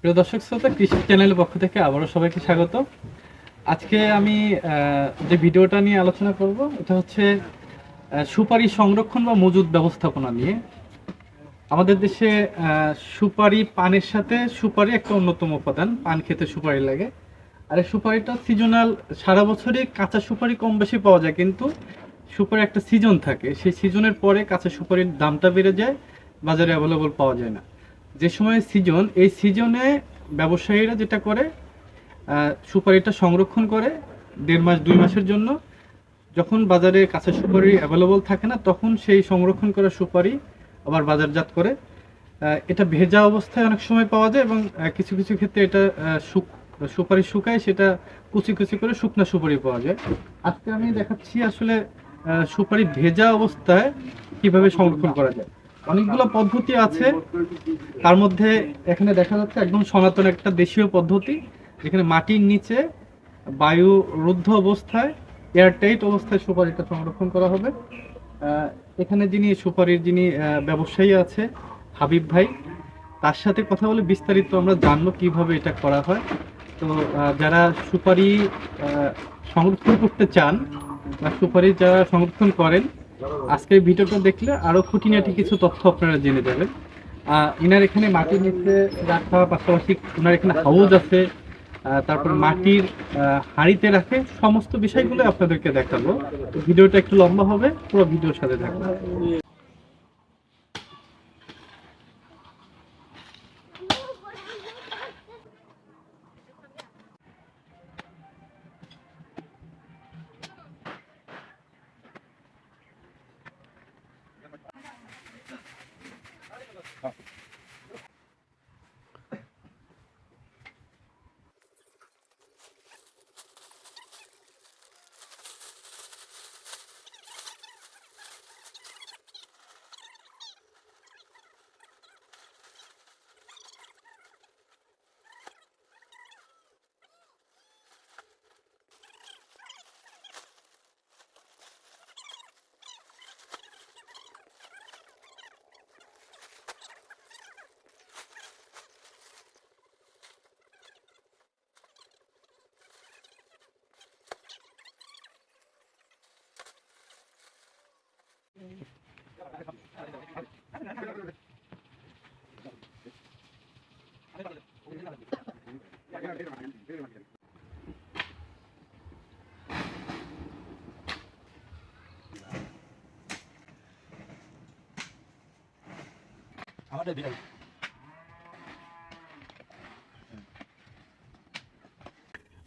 প্রিয় দর্শক শ্রোতা, কৃষি চ্যানেলের পক্ষ থেকে আবারও সবাইকে স্বাগত। আজকে আমি যে ভিডিওটা নিয়ে আলোচনা করব, এটা হচ্ছে সুপারি সংরক্ষণ বা মজুদ ব্যবস্থাপনা নিয়ে। আমাদের দেশে সুপারি পানের সাথে সুপারি একটা অন্যতম উপাদান, পান খেতে সুপারি লাগে। আর এই সুপারিটা সিজনাল সারা বছরই কাঁচা সুপারি কম বেশি পাওয়া যায়, কিন্তু সুপারি একটা সিজন থাকে। সেই সিজনের পরে কাঁচা সুপারির দামটা বেড়ে যায়, বাজারে অ্যাভেলেবল পাওয়া যায় না। যে সময় সিজন, এই সিজনে ব্যবসায়ীরা যেটা করে সুপারিটা সংরক্ষণ করে দেড় মাস, দুই মাসের জন্য। যখন বাজারে কাঁচা সুপারি অ্যাভেলেবল থাকে না, তখন সেই সংরক্ষণ করা সুপারি আবার বাজারজাত করে। এটা ভেজা অবস্থায় অনেক সময় পাওয়া যায় এবং কিছু কিছু ক্ষেত্রে এটা শুক সুপারি শুকায়, সেটা কুচি কুচি করে শুকনো সুপারি পাওয়া যায়। আজকে আমি দেখাচ্ছি আসলে সুপারি ভেজা অবস্থায় কীভাবে সংরক্ষণ করা যায়। অনেকগুলো পদ্ধতি আছে। তার মধ্যে এখানে দেখা যাচ্ছে একদম সনাতন একটা দেশীয় পদ্ধতি, যেখানে মাটির নিচে বায়ু রুদ্ধ অবস্থায় এয়ারটাইট অবস্থায় সুপারিটা সংরক্ষণ করা হবে। এখানে যিনি সুপারির যিনি ব্যবসায়ী আছে, হাবিব ভাই, তার সাথে কথা বলে বিস্তারিত আমরা জানব কীভাবে এটা করা হয়। তো যারা সুপারি সংরক্ষণ করতে চান বা সুপারি যারা সংরক্ষণ করেন আজকের ভিডিওটা দেখলে আরও খুঁটিনাটি কিছু তথ্য আপনারা জেনে যাবেন। ইনার এখানে মাটির নিচে রাখা, পাশাপাশি ওনার এখানে হাউজ আছে তারপর মাটির হাঁড়িতে রাখে, সমস্ত বিষয়গুলো আপনাদেরকে দেখাবো। ভিডিওটা একটু লম্বা হবে, পুরো ভিডিওর সাথে থাকবে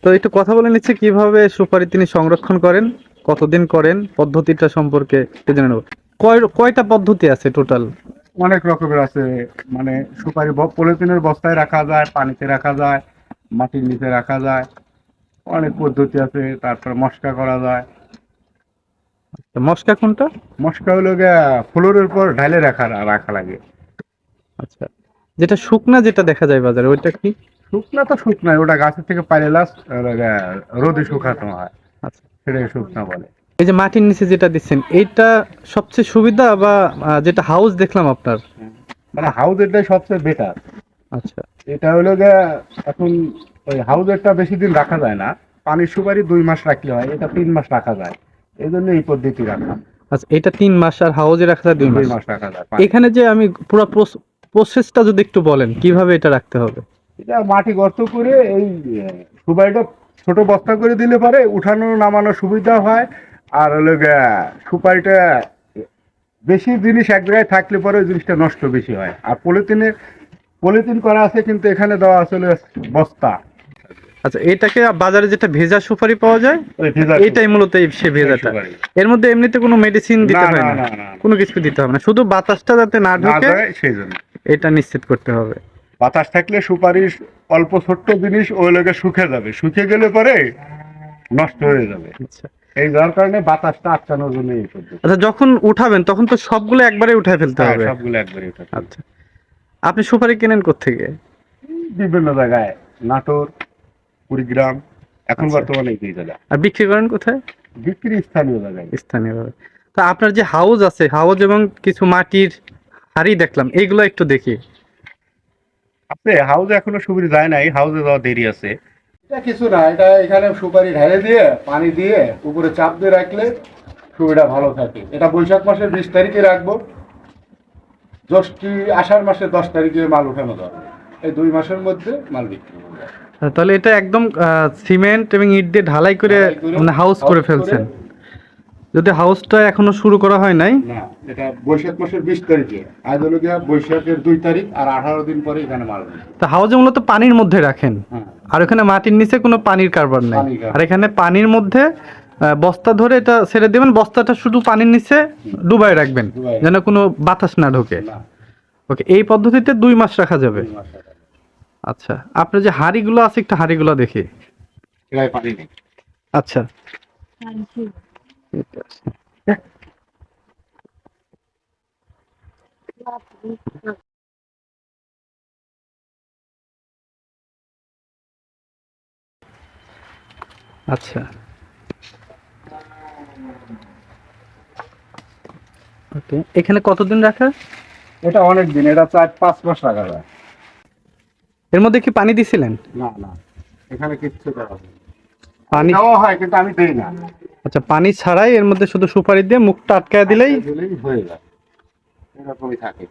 তো একটু কথা বলে নিচ্ছে কীভাবে সুপারি তিনি সংরক্ষণ করেন? কতদিন করেন? পদ্ধতিটা সম্পর্কে একটু জেনে নেব। কয় কয়টা পদ্ধতি আছে টোটাল অনেক রকমের আছে। মানে সুপারি পলিথিনের বস্তায় রাখা যায় পানিতে রাখা যায় মাটির নিচে রাখা যায়। অনেক পদ্ধতি আছে। তারপর মস্কা করা যায়। মশকা কোনটা? মস্কা হলো ফ্লোরের পর ঢালে রাখা রাখা লাগে। আচ্ছা যেটা শুকনা যেটা দেখা যায় বাজারে ওইটা কি? শুকনা তো শুকনাই ওটা গাছের থেকে পাইলে লাস্ট রোদে শুকানো হয়। আচ্ছা। সেটাই শুকনা বলে। এই যে মাটির নিচে যেটা দিচ্ছেন এইটা সবচেয়ে সুবিধা বা যেটা হাউস দেখলাম আপনার? মানে সবচেয়ে বেটার আচ্ছা। এটা হলো গিয়া এখন ওই হাউজেরটা বেশি দিন রাখা যায় না। পানির সুপারি দুই মাস রাখলে হয় এটা তিন মাস রাখা যায়। এই জন্য এই পদ্ধতি রাখা। আচ্ছা এটা তিন মাস আর হাউসে রাখা যায় দুই মাস? রাখা যায় এখানে যে আমি পুরো প্রসেসটা যদি একটু বলেন কীভাবে এটা রাখতে হবে? এটা মাটি গর্ত করে এই সুপারিটা ছোট বস্তা করে দিলে পারে উঠানো নামানো সুবিধা হয়। আর হলো সুপারিটা বেশি জিনিস এক জায়গায় থাকলে পরে ওই জিনিসটা নষ্ট বেশি হয়। আর পলিথিনে পলিথিন করা আছে কিন্তু এখানে দেওয়া আসলে বস্তা। আচ্ছা এটাকে বাজারে যেটা ভেজা সুপারি পাওয়া যায় ওই ভেজা এটাই মূলত এই সে ভেজাটা। এর মধ্যে এমনিতে কোনো মেডিসিন দিতে হয় না। কোনো কিছু দিতে হবে না। শুধু বাতাসটা যাতে না না ঢোকে সেই জন্য। এটা নিশ্চিত করতে হবে। বাতাস থাকলে সুপারিশ অল্প ছোট্ট জিনিস ওই লোকে শুকে যাবে। শুকে গেলে পরে নষ্ট হয়ে যাবে। আচ্ছা। এই যার কারণে বাতাসটা আটকানোর জন্য এই আচ্ছা যখন উঠাবেন তখন তো সবগুলো একবারে উঠায় ফেলতে হ্যাঁ, হবে। সবগুলো একবারে উঠে আচ্ছা। আপনি সুপারি কেনেন কোত্থেকে? বিভিন্ন জায়গায়। নাটোর কুড়িগ্রাম এখন আচ্ছা। বর্তমানে এই জায়গা আর বিক্রি করেন কোথায়? বিক্রি স্থানীয় জায়গায়। স্থানীয়ভাবে। তা আপনার যে হাউস আছে হাউস এবং কিছু মাটির হাড়ি দেখলাম এইগুলো একটু দেখি। আছে হাউজে এখনও সুবিধা যায় নাই হাউজে যাওয়া দেরি আছে। এটা কিছু না এটা এখানে সুপারি ঢেলে দিয়ে পানি দিয়ে উপরে চাপ দিয়ে রাখলে সুবিধা ভালো থাকে। এটা বৈশাখ মাসের বিশ তারিখে রাখব। জ্যৈষ্ঠী আষাঢ় মাসের দশ তারিখে মাল উঠানো দরকার এই দুই মাসের মধ্যে মাল বিক্রি তাহলে এটা একদম আহ, সিমেন্ট এবং ইট দিয়ে ঢালাই করে মানে হাউস করে ফেলছেন। যদি হাউসটা এখনও শুরু করা হয় নাই? না এটা বৈশাখ মাসের বিশ তারিখে। আজ হলো গিয়া বৈশাখের দুই তারিখ আর আঠারো দিন পরে এখানে। তা হাউসে মূলত পানির মধ্যে রাখেন? হ্যাঁ। আর ওখানে মাটির নিচে কোনো পানির কারবার নাই? আর এখানে পানির মধ্যে বস্তা ধরে এটা ছেড়ে দেবেন বস্তাটা শুধু পানির নিচে ডুবাই রাখবেন যেন কোনো বাতাস না ঢোকে। ওকে এই পদ্ধতিতে দুই মাস রাখা যাবে। আচ্ছা আপনার যে হাঁড়িগুলো আছে একটা হাঁড়িগুলো দেখি। এটায় পানি নেই। আচ্ছা। আচ্ছা। ওকে এখানে কতদিন রাখা? এটা অনেক দিন এটা চার পাঁচ মাস রাখা যায়। এর মধ্যে কি পানি দিছিলেন? না না এখানে কিচ্ছু না। পানি দেওয়া হয় কিন্তু আমি দেই না। আচ্ছা পানি ছাড়াই এর মধ্যে শুধু সুপারি দিয়ে মুখটা আটকায় দিলেই হয়ে যায়। এরকমই থাকে।